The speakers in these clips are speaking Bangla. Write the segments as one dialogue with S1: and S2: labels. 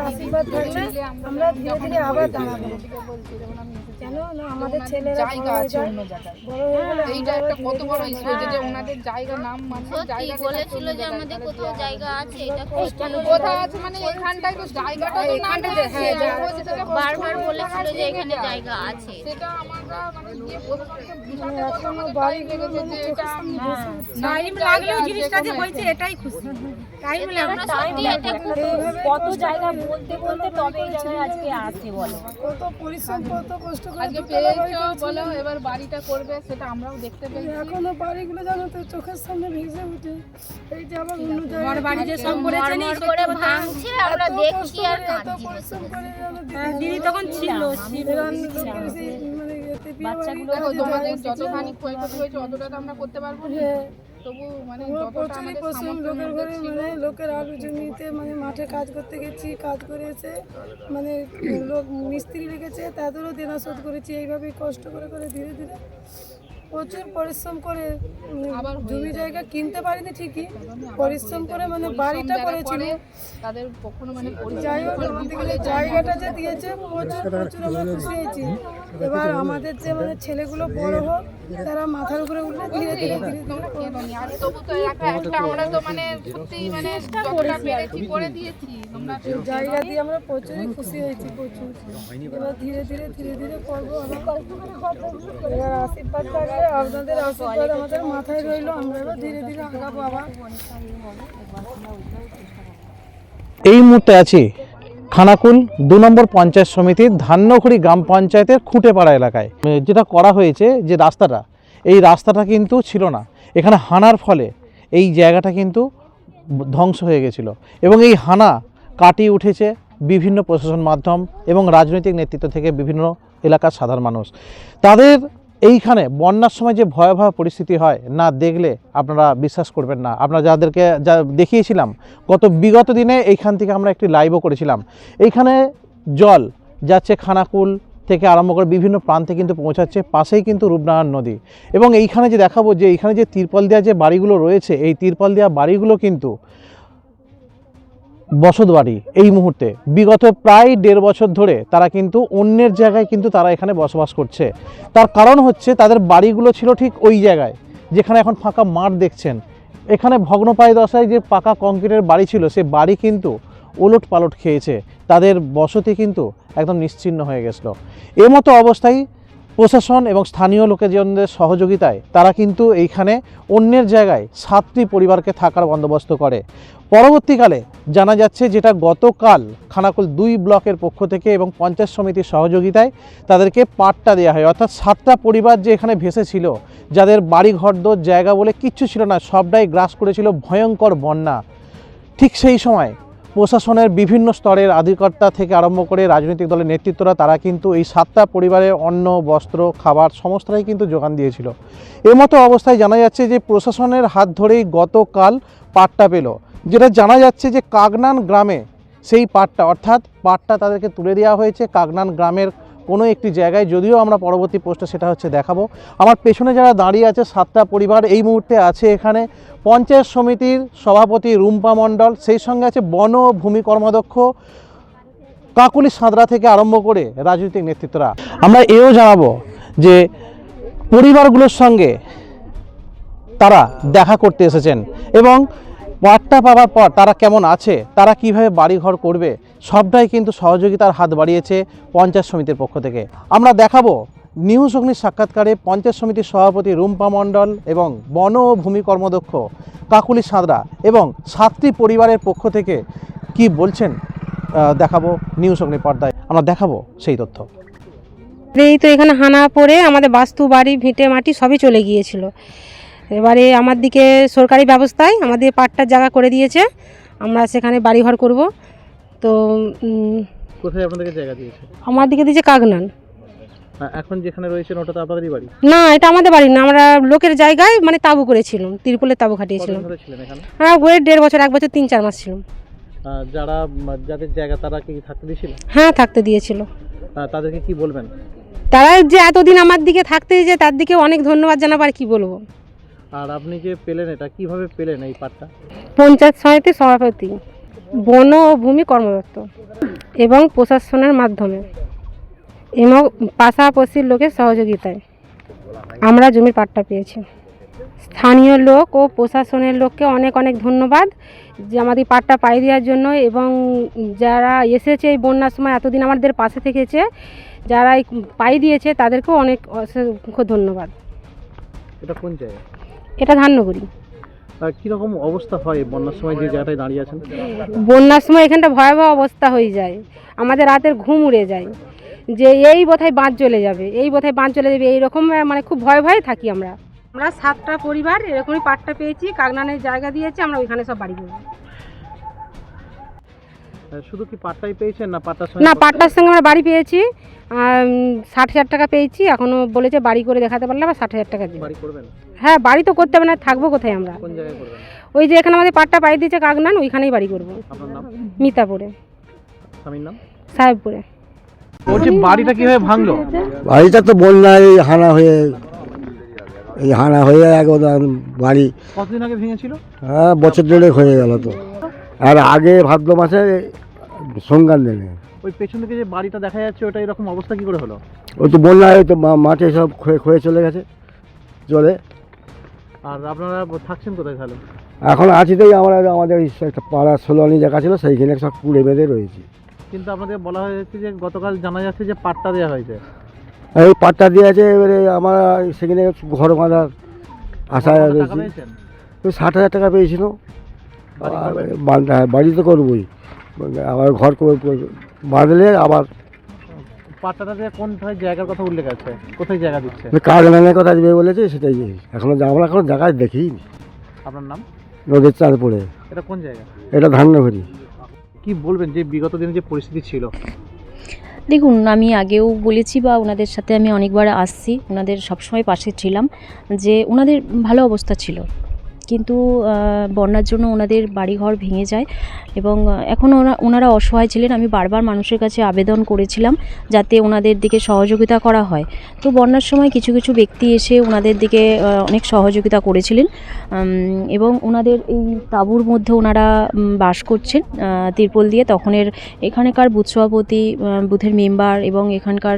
S1: আশীর্বাদ থাকলে আমরা ধীরে ধীরে আবার দাঁড়াবো। কেন? না আমাদের ছেলেরা
S2: জায়গা
S1: বড় হয়ে
S2: আছে
S1: যায়,
S2: অন্য জায়গায়।
S1: বড় হয়ে গেলে
S2: এইটা একটা কত বড় ইস্যু হয়েছে যে ওনাদের জায়গা নাম মানে জায়গাটা
S3: বলেছিল যে আমাদের কোথাও জায়গা আছে এটা কোথাও
S2: আছে মানে এখানটায় তো জায়গাটা তো নাম
S1: হ্যাঁ, জায়গা
S3: বারবার বলেছিল যে এখানে জায়গা আছে।
S2: সেটা আমরা মানে গিয়ে প্রশাসনকে বুঝাতে টাইম লেগেছে যে এটা
S4: টাইম লাগলেও জিনিসটা যে হয়েছে এটাই খুশি। টাইম
S3: এটা
S5: কত জায়গা বলতে বলতে তবে এই জায়গায় আজকে আসে বলো।
S1: কত পরিশ্রম কত কষ্ট করে
S2: আজকে পেয়েছ বলো এবার বাড়িটা করবে সেটা আমরাও দেখতে পেয়েছি।
S1: এখনও বাড়িগুলো জানো তো চোখের সামনে ভেসে উঠে। এই যে আবার অন্য জায়গায়
S4: বাড়ি যে সব করেছেন
S3: মরমর করে ভাঙছে আমরা দেখছি আর কাঁদছি।
S1: যেন দিদি
S4: হ্যাঁ, তখন ছিল ছিল।
S1: মানে করে
S2: তোমাদের যতখানি ক্ষয়ক্ষতি হয়েছে অতটা তো আমরা করতে পারব না।
S1: হ্যাঁ।
S2: তবু মানে
S1: প্রচুরই পশ্চিম লোকের ঘরে মানে লোকের আলু জমিতে মানে মাঠে কাজ করতে গেছি কাজ করে এসে মানে লোক মিস্ত্রি লেগেছে তাদেরও দেনা শোধ করেছি এইভাবেই কষ্ট করে করে ধীরে ধীরে প্রচুর পরিশ্রম করে জমি জায়গা কিনতে পারিনি ঠিকই পরিশ্রম করে মানে বাড়িটা করেছিল।
S2: তাদের কখনো মানে
S1: যাই হোক জায়গাটা যে দিয়েছে প্রচুর প্রচুর আমরা খুশি হয়েছি। এবার আমাদের যে মানে ছেলেগুলো বড় হোক, তারা মাথার উপরে উঠলে ধীরে ধীরে ধীরে জায়গা দিয়ে আমরা প্রচুরই খুশি হয়েছি, প্রচুর। এবার ধীরে ধীরে ধীরে ধীরে করব এবার আশীর্বাদ থাকলে আপনাদের আশীর্বাদ আমাদের মাথায় রইল, আমরা এবার ধীরে ধীরে আগাবো আবার।
S6: এই মুহূর্তে আছি খানাকুল, দু নম্বর পঞ্চায়েত সমিতির ধান্যখড়ি গ্রাম পঞ্চায়েতের খুঁটেপাড়া এলাকায়। যেটা করা হয়েছে যে রাস্তাটা, এই রাস্তাটা কিন্তু ছিল না। এখানে হানার ফলে এই জায়গাটা কিন্তু ধ্বংস হয়ে গেছিল। এবং এই হানা কাটিয়ে উঠেছে বিভিন্ন প্রশাসন মাধ্যম এবং রাজনৈতিক নেতৃত্ব থেকে বিভিন্ন এলাকার সাধারণ মানুষ। তাদের এইখানে বন্যার সময় যে ভয়াবহ পরিস্থিতি হয়, না দেখলে আপনারা বিশ্বাস করবেন না। আপনারা যাদেরকে যা দেখিয়েছিলাম, গত বিগত দিনে এইখান থেকে আমরা একটি লাইভও করেছিলাম। এইখানে জল যাচ্ছে খানাকুল থেকে আরম্ভ করে বিভিন্ন প্রান্তে কিন্তু পৌঁছাচ্ছে, পাশেই কিন্তু রূপনারায়ণ নদী। এবং এইখানে যে দেখাবো যে, এইখানে যে তিরপল দেওয়া যে বাড়িগুলো রয়েছে, এই তিরপল দেওয়া বাড়িগুলো কিন্তু বসত বাড়ি এই মুহূর্তে, বিগত প্রায় দেড় বছর ধরে তারা কিন্তু অন্যের জায়গায় কিন্তু তারা এখানে বসবাস করছে। তার কারণ হচ্ছে, তাদের বাড়িগুলো ছিল ঠিক ওই জায়গায়, যেখানে এখন ফাঁকা মাঠ দেখছেন। এখানে ভগ্নপ্রায় দশায় যে পাকা কংক্রিটের বাড়ি ছিল, সে বাড়ি কিন্তু ওলট পালট খেয়েছে। তাদের বসতি কিন্তু একদম নিশ্চিহ্ন হয়ে গেছিল। এমতো অবস্থায় প্রশাসন এবং স্থানীয় লোকজনদের সহযোগিতায় তারা কিন্তু এইখানে অন্যের জায়গায় সাতটি পরিবারকে থাকার বন্দোবস্ত করে। পরবর্তীকালে জানা যাচ্ছে যেটা গতকাল খানাকুল দুই ব্লকের পক্ষ থেকে এবং পঞ্চায়েত সমিতির সহযোগিতায় তাদেরকে পাট্টা দেওয়া হয়। অর্থাৎ সাতটা পরিবার যে এখানে ভেসে ছিল যাদের বাড়ি ঘরদোর জায়গা বলে কিচ্ছু ছিল না, সবটাই গ্রাস করেছিল ভয়ঙ্কর বন্যা। ঠিক সেই সময় প্রশাসনের বিভিন্ন স্তরের আধিকর্তা থেকে আরম্ভ করে রাজনৈতিক দলের নেতৃত্বরা, তারা কিন্তু এই সাতটা পরিবারের অন্ন, বস্ত্র, খাবার সমস্তটাই কিন্তু যোগান দিয়েছিল। এমতো অবস্থায় জানা যাচ্ছে যে প্রশাসনের হাত ধরেই গতকাল পাট্টা পেল। যেটা জানা যাচ্ছে যে কাগনান গ্রামে সেই পাটটা, অর্থাৎ পাটটা তাদেরকে তুলে দেওয়া হয়েছে কাগনান গ্রামের কোনো একটি জায়গায়। যদিও আমরা পরবর্তী পোস্টে সেটা হচ্ছে দেখাবো। আমার পেছনে যারা দাঁড়িয়ে আছে, সাতটা পরিবার এই মুহূর্তে আছে এখানে। পঞ্চায়েত সমিতির সভাপতি রুম্পা মণ্ডল, সেই সঙ্গে আছে বন ভূমি কর্মাধ্যক্ষ কাকুলি সাঁতরা থেকে আরম্ভ করে রাজনৈতিক নেতৃত্বরা। আমরা এও জানাব যে পরিবারগুলোর সঙ্গে তারা দেখা করতে এসেছেন এবং পাট্টা পাওয়ার পর তারা কেমন আছে, তারা কীভাবে বাড়িঘর করবে, সবটাই কিন্তু সহযোগিতার হাত বাড়িয়েছে পঞ্চায়েত সমিতির পক্ষ থেকে। আমরা দেখাবো নিউজ অগ্নির সাক্ষাৎকারে পঞ্চায়েত সমিতির সভাপতি রুম্পা মণ্ডল এবং বন ও ভূমি কর্মদক্ষ কাকুলি সাঁতরা এবং সাতটি পরিবারের পক্ষ থেকে কি বলছেন দেখাবো নিউজ অগ্নি পর্দায়। আমরা দেখাবো সেই তথ্য।
S4: এই তো এখানে হানা পড়ে আমাদের বাস্তু বাড়ি ভিটে মাটি সবই চলে গিয়েছিল। এবারে আমার দিকে সরকারি ব্যবস্থায় আমাদের পাট্টার জায়গা করে দিয়েছে। আমরা সেখানে বাড়িঘর করব। তো
S6: কোথায় আপনাদেরকে জায়গা দিয়েছে?
S4: আমার দিকে দিয়েছে কাগনান
S6: এখন যেখানে রয়েছেন ওটা তো আপনাদেরই বাড়ি?
S4: না এটা আমাদের বাড়ি না আমরা লোকের জায়গায় মানে তাবু করেছিলাম তিরপলের তাবু খাটিয়েছিলাম। হ্যাঁ ঘুরে দেড় বছর এক বছর তিন চার মাস ছিলাম।
S6: যারা যাদের জায়গা তারা কি থাকতে দিয়েছিল?
S4: হ্যাঁ থাকতে দিয়েছিল।
S6: তাদেরকে কি বলবেন?
S4: তারা যে এতদিন আমার দিকে থাকতে যে তার দিকে অনেক ধন্যবাদ জানাব আর কি বলব?
S6: আর আপনি যে পেলেন এটা কীভাবে পেলেন এই পাটটা?
S4: পঞ্চায়েত সমিতির সভাপতি বন ও ভূমি কর্মদত্ত এবং প্রশাসনের মাধ্যমে এবং পাশাপাশির লোকের সহযোগিতায় আমরা জমির পাট্টা পেয়েছি। স্থানীয় লোক ও প্রশাসনের লোককে অনেক অনেক ধন্যবাদ যে আমাদের পাট্টা পাই দেওয়ার জন্য এবং যারা এসেছে এই বন্যার সময় এতদিন আমাদের পাশে থেকেছে যারা পাই দিয়েছে তাদেরকেও অনেক অসংখ্য ধন্যবাদ।
S6: এটা কোন জায়গা
S4: এটা ধান্যগুড়ি।
S6: আর কীরকম অবস্থা হয় বন্যার সময় যে জায়গাটায় দাঁড়িয়ে আছেন?
S4: বন্যার সময় এখানটা ভয়াবহ অবস্থা হয়ে যায়। আমাদের রাতের ঘুম উড়ে যায়। যে এই বোধহয় বাঁধ চলে যাবে এই বোথায় বাঁধ চলে যাবে এইরকম মানে খুব ভয় ভয়ে থাকি আমরা। আমরা সাতটা পরিবার এরকমই পাট্টা পেয়েছি কাগনানের জায়গা দিয়েছি আমরা ওইখানে সব বাড়ি করব
S6: শুধু কি পাট্টাই পেয়েছেন না পাট্টার
S4: না
S6: সঙ্গে?
S4: পাট্টার সঙ্গে আমরা বাড়ি পেয়েছি। ষাট হাজার টাকা পেয়েছি এখনও বলেছে বাড়ি করে দেখাতে পারলে আবার ষাট হাজার টাকা দিবে। হ্যাঁ বাড়ি তো করতে হবে না থাকব কোথায় আমরা?
S6: কোন জায়গায় করবেন?
S4: ওই যে এখানে আমাদের পাট্টা পাই দিয়েছে কাকনান ওইখানেই বাড়ি করব। মিতাপুরে।
S6: স্বামীর নাম?
S4: সাহেবপুরে।
S6: বলছি বাড়িটা কীভাবে ভাঙলো?
S7: বাড়িটা তো বন্যায় হানা হয়ে এই হানা হয়ে একদম বাড়ি।
S6: কতদিন আগে ভেঙেছিল?
S7: হ্যাঁ বছর দেড়েক হয়ে গেল তো। আর আগে ভাদ্র মাসে সংজ্ঞান দেনে
S6: ওই পেছন দিকে যে বাড়িটা দেখা যাচ্ছে ওটা এরকম অবস্থা কি করে হলো?
S7: ওই তো বন্যায় তো মা- মাঠে সব ক্ষয়ে ক্ষয়ে চলে গেছে জলে।
S6: আর আপনারা থাকছেন কোথায় তাহলে?
S7: এখন আছি তাই আমরা আমাদের এই একটা পাড়া ষোলোয়ানি জায়গা ছিল সেইখানে সব কুড়ে বেঁধে রয়েছি।
S6: কিন্তু আপনাদের বলা হয়েছে যে গতকাল জানা যাচ্ছে যে পাট্টা দেওয়া হয়েছে।
S7: এই পাট্টা দিয়ে আছে এবারে আমরা সেখানে ঘর বাঁধার
S6: টাকা
S7: রয়েছি
S6: পেয়েছেন?
S7: ওই ষাট হাজার টাকা পেয়েছিল।
S6: বাড়ি
S7: আর
S6: করবেন?
S7: হ্যাঁ, বাড়ি তো করবোই। আবার ঘর করে- করে বাঁধলে আবার
S6: পাট্টাটাতে কোন জায়গার কথা উল্লেখ আছে? কোথায় জায়গা দিচ্ছে?
S7: কাজ নানের কথা দিবে বলেছে সেটাই এখনও আমরা এখনও জায়গায় দেখিনি।
S6: আপনার নাম?
S7: নদীর চার পড়ে।
S6: এটা কোন জায়গা?
S7: এটা ধান্যঘড়ি
S6: কি বলবেন যে বিগত দিনে যে পরিস্থিতি ছিল?
S5: দেখুন আমি আগেও বলেছি বা ওনাদের সাথে আমি অনেকবার আসছি। ওনাদের সবসময় পাশে ছিলাম যে ওনাদের ভালো অবস্থা ছিল। কিন্তু বন্যার জন্য ওনাদের বাড়িঘর ভেঙে যায় এবং এখন ওরা ওনারা অসহায় ছিলেন। আমি বারবার মানুষের কাছে আবেদন করেছিলাম যাতে ওনাদের দিকে সহযোগিতা করা হয়। তো বন্যার সময় কিছু কিছু ব্যক্তি এসে ওনাদের দিকে অনেক সহযোগিতা করেছিলেন। এবং ওনাদের এই তাঁবুর মধ্যে ওনারা বাস করছেন তিরপল দিয়ে। তখনের এখানকার বুথ সভাপতি বুথের মেম্বার এবং এখানকার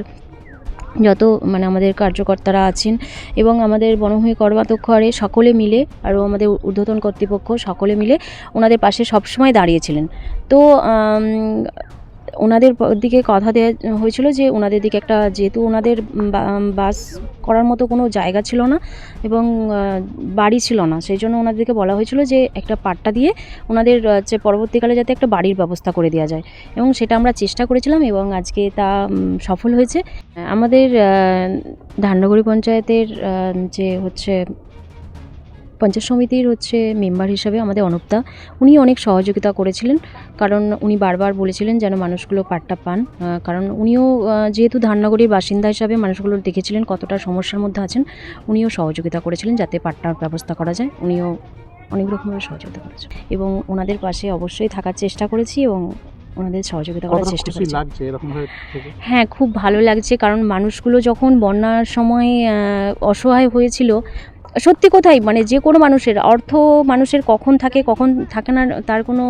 S5: যত মানে আমাদের কার্যকর্তারা আছেন এবং আমাদের বনভূমি কর্মাধ্যক্ষরে সকলে মিলে আরও আমাদের ঊর্ধ্বতন কর্তৃপক্ষ সকলে মিলে ওনাদের পাশে সবসময় দাঁড়িয়েছিলেন। তো ওনাদের দিকে কথা দেওয়া হয়েছিল যে ওনাদের দিকে একটা যেহেতু ওনাদের বাস করার মতো কোনো জায়গা ছিল না এবং বাড়ি ছিল না সেই জন্য ওনাদেরকে বলা হয়েছিল যে একটা পাট্টা দিয়ে ওনাদের হচ্ছে পরবর্তীকালে যাতে একটা বাড়ির ব্যবস্থা করে দেওয়া যায়। এবং সেটা আমরা চেষ্টা করেছিলাম এবং আজকে তা সফল হয়েছে। আমাদের আহ, ধান্যগড়ি পঞ্চায়েতের যে হচ্ছে পঞ্চায়েত সমিতির হচ্ছে মেম্বার হিসাবে আমাদের অনুপদা উনি অনেক সহযোগিতা করেছিলেন। কারণ উনি বারবার বলেছিলেন যেন মানুষগুলো পাট্টা পান। কারণ উনিও যেহেতু ধান্যগড়ির বাসিন্দা হিসাবে মানুষগুলো দেখেছিলেন কতটা সমস্যার মধ্যে আছেন উনিও সহযোগিতা করেছিলেন যাতে পাট্টার ব্যবস্থা করা যায়। উনিও অনেক রকমের সহযোগিতা করেছেন। এবং ওনাদের পাশে অবশ্যই থাকার চেষ্টা করেছি এবং ওনাদের সহযোগিতা করার চেষ্টা করেছি? হ্যাঁ খুব ভালো লাগছে। কারণ মানুষগুলো যখন বন্যার সময় অসহায় হয়েছিল সত্যি কোথায় মানে যে কোনো মানুষের অর্থ মানুষের কখন থাকে কখন থাকে না তার কোনো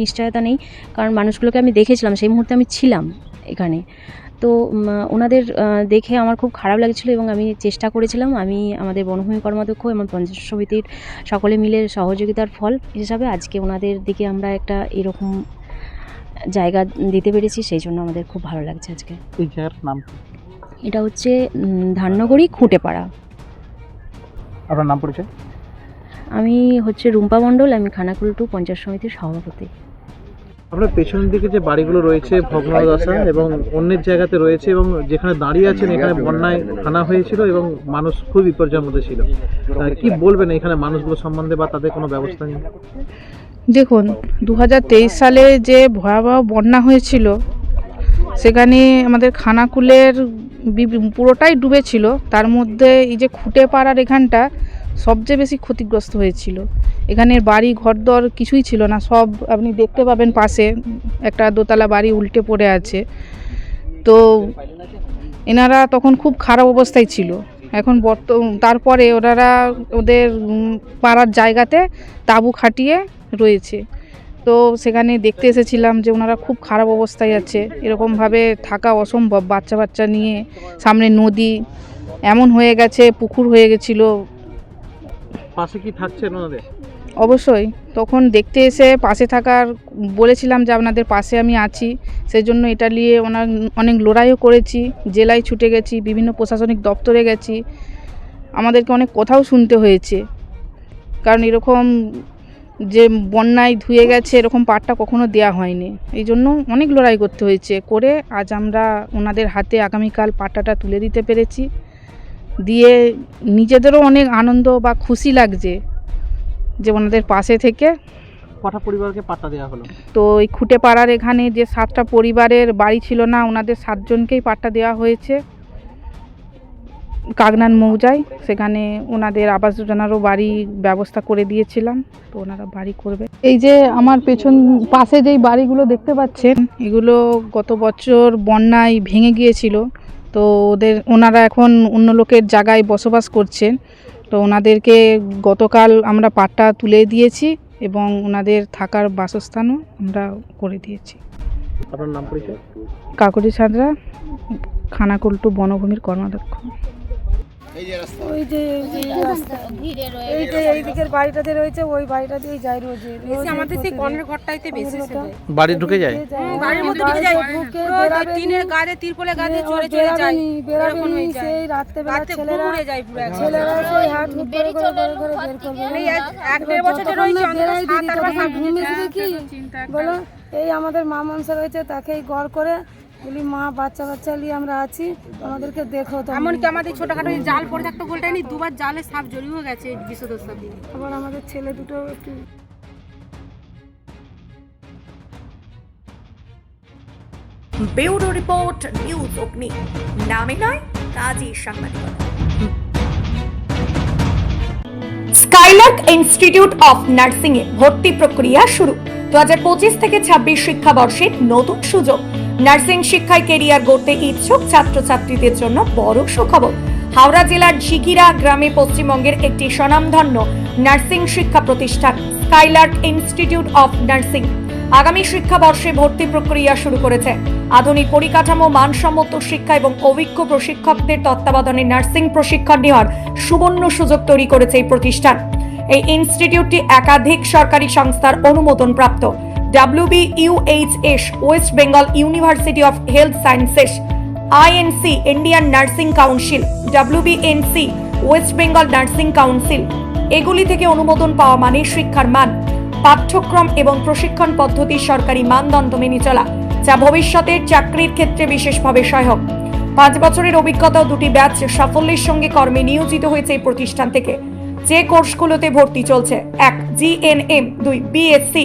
S5: নিশ্চয়তা নেই। কারণ মানুষগুলোকে আমি দেখেছিলাম সেই মুহূর্তে আমি ছিলাম এখানে। তো ওনাদের দেখে আমার খুব খারাপ লাগছিল এবং আমি চেষ্টা করেছিলাম আমি আমাদের বনভূমি কর্মাধ্যক্ষ এবং পঞ্চায়েত সমিতির সকলে মিলে সহযোগিতার ফল হিসাবে আজকে ওনাদের দিকে আমরা একটা এরকম জায়গা দিতে পেরেছি সেই জন্য আমাদের খুব ভালো লাগছে আজকে।
S6: এই জায়গার নাম
S5: এটা হচ্ছে ধান্যগড়ি খুঁটেপাড়া।
S6: আপনার নাম পরিচয়?
S5: আমি হচ্ছে রুম্পা মণ্ডল আমি খানাকুল টু পঞ্চায়েত সমিতির সভাপতি।
S6: আপনার পেছনের দিকে যে বাড়িগুলো রয়েছে ভগ্নদশা এবং অন্যের জায়গাতে রয়েছে এবং যেখানে দাঁড়িয়ে আছেন এখানে বন্যায় খানা হয়েছিল এবং মানুষ খুব বিপর্যয়ের মধ্যে ছিল। কি বলবেন এখানে মানুষগুলো সম্বন্ধে বা তাদের কোনো ব্যবস্থা নেই
S2: দেখুন দু হাজার তেইশ সালে যে ভয়াবহ বন্যা হয়েছিল সেখানে আমাদের খানাকুলের পুরোটাই ডুবেছিল। তার মধ্যে এই যে খুঁটে পাড়ার এখানটা সবচেয়ে বেশি ক্ষতিগ্রস্ত হয়েছিল। এখানে বাড়ি, ঘরদর কিছুই ছিল না, সব আপনি দেখতে পাবেন পাশে একটা দোতলা বাড়ি উল্টে পড়ে আছে। তো এনারা তখন খুব খারাপ অবস্থায় ছিল। এখন বর্ত তারপরে ওনারা ওদের পাড়ার জায়গাতে তাঁবু খাটিয়ে রয়েছে। তো সেখানে দেখতে এসেছিলাম যে ওনারা খুব খারাপ অবস্থায় আছে। এরকমভাবে থাকা অসম্ভব বাচ্চা বাচ্চা নিয়ে সামনে নদী এমন হয়ে গেছে পুকুর হয়ে গেছিল।
S6: পাশে কি থাকছেন ওনাদের?
S2: অবশ্যই। তখন দেখতে এসে পাশে থাকার বলেছিলাম যে আপনাদের পাশে আমি আছি। সেই জন্য এটা নিয়ে ওনার অনেক লড়াইও করেছি জেলায় ছুটে গেছি বিভিন্ন প্রশাসনিক দপ্তরে গেছি। আমাদেরকে অনেক কথাও শুনতে হয়েছে। কারণ এরকম যে বন্যায় ধুয়ে গেছে এরকম পাটটা কখনো দেয়া হয়নি। এই জন্য অনেক লড়াই করতে হয়েছে। করে আজ আমরা ওনাদের হাতে আগামীকাল পাট্টাটা তুলে দিতে পেরেছি। দিয়ে নিজেদেরও অনেক আনন্দ বা খুশি লাগছে যে ওনাদের পাশে থেকে
S6: কটা পরিবারকে পাট্টা দেওয়া হলো?
S2: তো এই খুঁটে পাড়ার এখানে যে সাতটা পরিবারের বাড়ি ছিল না ওনাদের সাতজনকেই পাট্টা দেওয়া হয়েছে। কাগনান মৌজায় সেখানে ওনাদের আবাস যোজনারও বাড়ি ব্যবস্থা করে দিয়েছিলাম তো ওনারা বাড়ি করবে। এই যে আমার পেছন পাশে যেই বাড়িগুলো দেখতে পাচ্ছেন এগুলো গত বছর বন্যায় ভেঙে গিয়েছিল। তো ওদের ওনারা এখন অন্য লোকের জায়গায় বসবাস করছেন। তো ওনাদেরকে গতকাল আমরা পাট্টা তুলে দিয়েছি এবং ওনাদের থাকার বাসস্থানও আমরা করে দিয়েছি।
S6: আপনার নাম পরিচয়?
S2: কাকুরি সাঁতরা খানাকুলটু বনভূমির কর্মাধ্যক্ষ।
S1: ওই যে এই যে এই দিকের বাড়িটাতে রয়েছে ওই বাড়িটাতেই যায় রোজ
S4: আমাদের সেই কর্মের ঘরটাইতে বেশি
S6: বাড়ি ঢুকে যায়?
S4: বাড়ির মধ্যে ঢুকে যায়। পুরো টিনের গায়ে তিরপলে গায়ে চলে চলে যায়। এরকম
S1: সেই রাত্রেবেলা
S4: রাতে
S1: ছেলেরা
S4: ঘুরে যায় পুরো
S1: ছেলেরা সেই হাট হুট করে
S3: বেরিয়ে
S1: করে
S3: চলে
S1: করে
S3: এলো
S1: করে
S3: ঘর
S1: বের করবে।
S4: এই এক- এক দেড় বছর যে রয়েছে অন্তত সাত আট
S1: তখন কি বলো এই আমাদের মা মনসা রয়েছে তাকেই গড় করে বলি মা বাচ্চা বাচ্চা নিয়ে আমরা আছি আমাদেরকে দেখো তো
S4: এমনকি আমাদের ছোটখাটো জাল পড়ে থাকতো গোলটাই দুবার জালে সাপ জড়িয়েও গেছে দিয়ে
S1: আবার আমাদের ছেলে দুটো একটু
S8: ব্যুরো রিপোর্ট নিউজ অগ্নি। নামে নয় কাজী সাংবাদিকতা। স্কাইলার্ক ইনস্টিটিউট অফ নার্সিং এ ভর্তি প্রক্রিয়া শুরু। দু পঁচিশ থেকে ছাব্বিশ শিক্ষাবর্ষে নতুন সুযোগ। নার্সিং শিক্ষায় কেরিয়ার গড়তে ইচ্ছুক ছাত্রছাত্রীদের জন্য বড় সুখবর। হাওড়া জেলার ঝিকিরা গ্রামে পশ্চিমবঙ্গের একটি স্বনামধন্য নার্সিং শিক্ষা প্রতিষ্ঠান, স্কাইলার্ক ইনস্টিটিউট অফ নার্সিং। আগামী শিক্ষাবর্ষে ভর্তি প্রক্রিয়া শুরু করেছে। আধুনিক পরিকাঠামো, মানসম্মত শিক্ষা এবং অভিজ্ঞ প্রশিক্ষকদের তত্ত্বাবধানে নার্সিং প্রশিক্ষণ নেওয়ার সুবর্ণ সুযোগ তৈরি করেছে এই প্রতিষ্ঠান। এই ইনস্টিটিউটটি একাধিক সরকারি সংস্থার অনুমোদন প্রাপ্ত WBUHS West Bengal University of Health Sciences INC Indian Nursing Council WBNC West Bengal Nursing Council এগুলি থেকে অনুমোদন পাওয়া মানে শিক্ষার মান। পাঠ্যক্রম এবং প্রশিক্ষণ পদ্ধতি সরকারি মানদণ্ড মেনে চলা, যা ভবিষ্যতের চাকরির ক্ষেত্রে বিশেষভাবে সহায়ক। পাঁচ বছরের অভিজ্ঞতা দুটি ব্যাচ সাফল্যের সঙ্গে কর্মে নিয়োজিত হয়েছে এই প্রতিষ্ঠান থেকে। যে কোর্সগুলোতে ভর্তি চলছে, এক জিএনএম দুই বিএসসি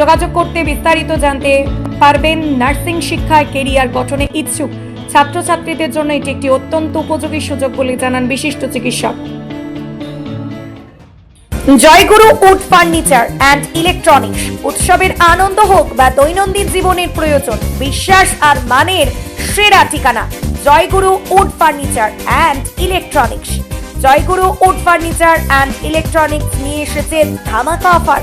S8: যোগাযোগ করতে বিস্তারিত জানতে পারবেন নার্সিং শিক্ষায় কেরিয়ার গঠনে ইচ্ছুক ছাত্রছাত্রীদের জন্য এটি একটি অত্যন্ত উপযোগী সুযোগ বলে জানান বিশিষ্ট চিকিৎসক। Joyguru wood furniture and electronics. উৎসবের আনন্দ হোক বা দৈনন্দিন জীবনের প্রয়োজন, বিশ্বাস আর মানের সেরা ঠিকানা Joyguru wood furniture and electronics. Joyguru wood furniture and electronics নিয়ে এসেছে ধামাকা অফার।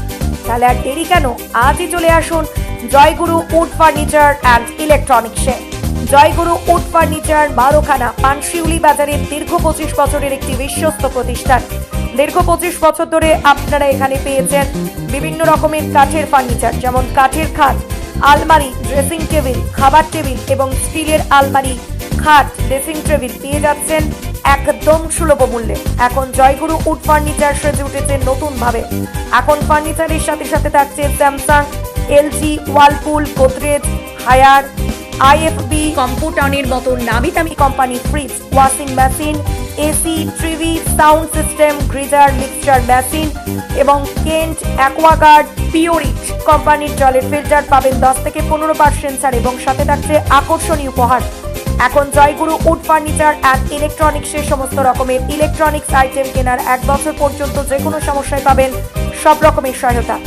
S8: তাহলে আর দেরি কেন? আজই চলে আসুন জয়গুরু উড ফার্নিচার অ্যান্ড ইলেকট্রনিক্সে। জয়গুরু উড ফার্নিচার বারোখানা পানশিউলি বাজারের দীর্ঘ পঁচিশ বছরের একটি বিশ্বস্ত প্রতিষ্ঠান। দীর্ঘ পঁচিশ বছর ধরে আপনারা এখানে পেয়েছেন বিভিন্ন রকমের কাঠের ফার্নিচার, যেমন কাঠের খাট,
S9: আলমারি ড্রেসিং টেবিল খাবার টেবিল এবং স্টিলের আলমারি, খাট ড্রেসিং টেবিল পেয়ে যাচ্ছেন একদম সুলভ মূল্যে। এখন জয়গুরু উড ফার্নিচার সেজে উঠেছে নতুন ভাবে এখন ফার্নিচারের সাথে সাথে থাকছে Samsung LG Whirlpool Godrej Haier IFB কম্পিউটারের মতো নামি দামি company fridge washing machine AC TV sound system geyser mixture machine এবং কেন্ট অ্যাকোয়াগার্ড পিওরিট কোম্পানির জলের ফিল্টার পাবেন দশ থেকে পনেরো পার্সেন্ট ছাড় এবং সাথে থাকছে আকর্ষণীয় উপহার। এখন জয়গুরু উড ফার্নিচার অ্যান্ড ইলেকট্রনিক্সের সমস্ত রকমের ইলেকট্রনিক্স আইটেম কেনার এক বছর পর্যন্ত যে কোনো সমস্যায় পাবেন সব রকমের সহায়তা।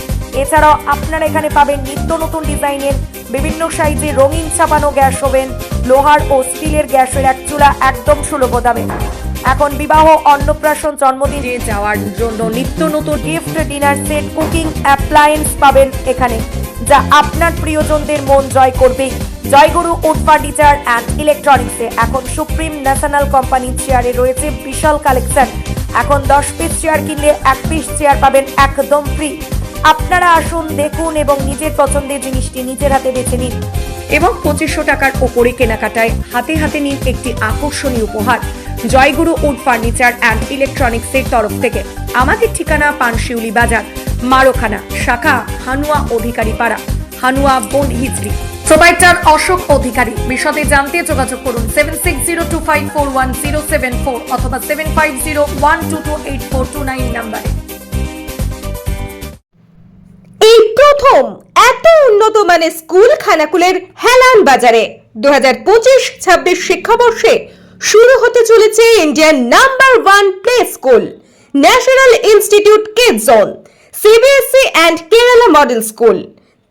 S9: এছাড়াও আপনারা এখানে পাবেন নিত্য নতুন ডিজাইনের বিভিন্ন সাইজে রঙিন ছাপানো গ্যাস ওভেন, লোহার ও স্টিলের গ্যাসের এক চুলা একদম সুলভ দামে। এখন বিবাহ, অন্নপ্রাশন, জন্মদিনে যাওয়ার জন্য নিত্য নতুন gift dinner set cooking appliance পাবেন এখানে, যা আপনার প্রিয়জনদের মন জয় করবেই জয়গুরু উড ফার্নিচার অ্যান্ড ইলেকট্রনিক্সে এখন সুপ্রিম ন্যাশনাল কোম্পানি চেয়ারে রয়েছে বিশাল কালেকশন। এখন দশ পিস চেয়ার কিনলে এক পিস চেয়ার পাবেন একদম ফ্রি আপনারা আসুন, দেখুন এবং নিজের পছন্দের জিনিসটি নিজের হাতে বেছে নিন। এবং পঁচিশশো টাকার ওপরে কেনাকাটায় হাতে হাতে নিন একটি আকর্ষণীয় উপহার। জয়গুরু উড ফার্নিচার অ্যান্ড ইলেকট্রনিক্সের তরফ থেকে। আমাদের ঠিকানা পানশিউলি বাজার, মারোখানা, শাখা, হানুয়া অধিকারী পাড়া হানুয়া বোন হিজড়ি প্রোভাইডার অশোক অধিকারী। বিশদে জানতে যোগাযোগ করুন seven six zero two five four one zero seven four অথবা seven five zero one two two eight four two nine নাম্বারে।
S10: এই প্রথম এত উন্নত মানের স্কুল খানাকুলের হেলান বাজারে দু হাজার পঁচিশ ছাব্বিশ শিক্ষাবর্ষে শুরু হতে চলেছে Indian number one play school, national institute kid zone, CBSE and Kerala model school.